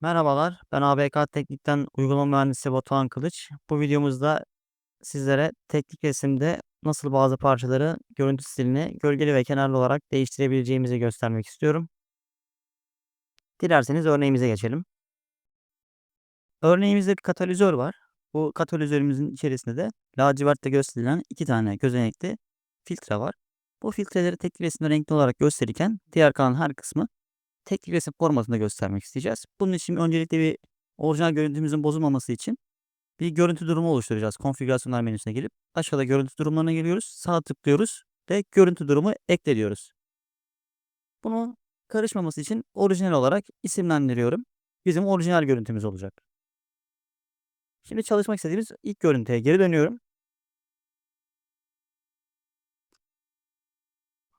Merhabalar, ben ABK Teknik'ten uygulama mühendisi Batuhan Kılıç. Bu videomuzda sizlere teknik resimde nasıl bazı parçaları görüntü stilini gölgeli ve kenarlı olarak değiştirebileceğimizi göstermek istiyorum. Dilerseniz örneğimize geçelim. Örneğimizde bir katalizör var. Bu katalizörümüzün içerisinde de lacivertte gösterilen iki tane gözenekli filtre var. Bu filtreleri teknik resimde renkli olarak gösterirken diğer kalan her kısmı teknik resim formatında göstermek isteyeceğiz. Bunun için öncelikle bir orijinal görüntümüzün bozulmaması için bir görüntü durumu oluşturacağız. Konfigürasyonlar menüsüne gelip aşağıda görüntü durumlarına geliyoruz. Sağ tıklıyoruz ve görüntü durumu ekle diyoruz. Bunu karışmaması için orijinal olarak isimlendiriyorum. Bizim orijinal görüntümüz olacak. Şimdi çalışmak istediğimiz ilk görüntüye geri dönüyorum.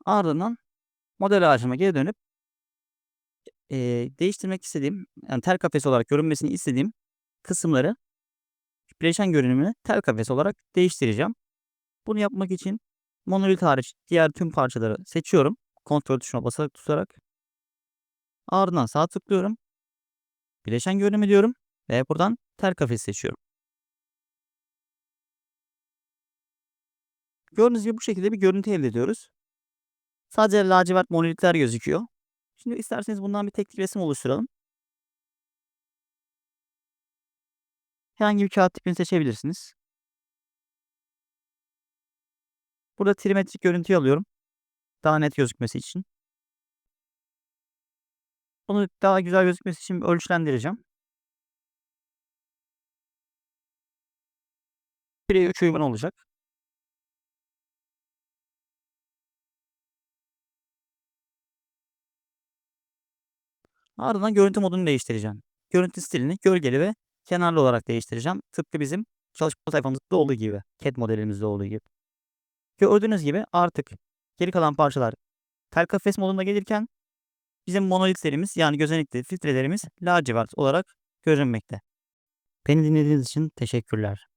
Ardından model ağacıma geri dönüp eee, değiştirmek istediğim, yani tel kafesi olarak görünmesini istediğim kısımları bileşen görünümünü tel kafesi olarak değiştireceğim. Bunu yapmak için monolit hariç diğer tüm parçaları seçiyorum. Kontrol tuşuna basarak tutarak. Ardından sağ tıklıyorum. Bileşen görünümü diyorum ve buradan tel kafesi seçiyorum. Gördüğünüz gibi bu şekilde bir görüntü elde ediyoruz. Sadece lacivert monolitler gözüküyor. Şimdi isterseniz bundan bir teknik resim oluşturalım. Herhangi bir kağıt tipini seçebilirsiniz. Burada trimetrik görüntüyü alıyorum. Daha net gözükmesi için. Bunu daha güzel gözükmesi için ölçülendireceğim. 1'e 3 uygun olacak. Ardından görüntü modunu değiştireceğim. Görüntü stilini gölgeli ve kenarlı olarak değiştireceğim. Tıpkı bizim çalışma sayfamızda olduğu gibi. CAD modelimizde olduğu gibi. Gördüğünüz gibi artık geri kalan parçalar tel kafes modunda gelirken bizim monolitlerimiz yani gözenekli filtrelerimiz lacivert olarak görünmekte. Beni dinlediğiniz için teşekkürler.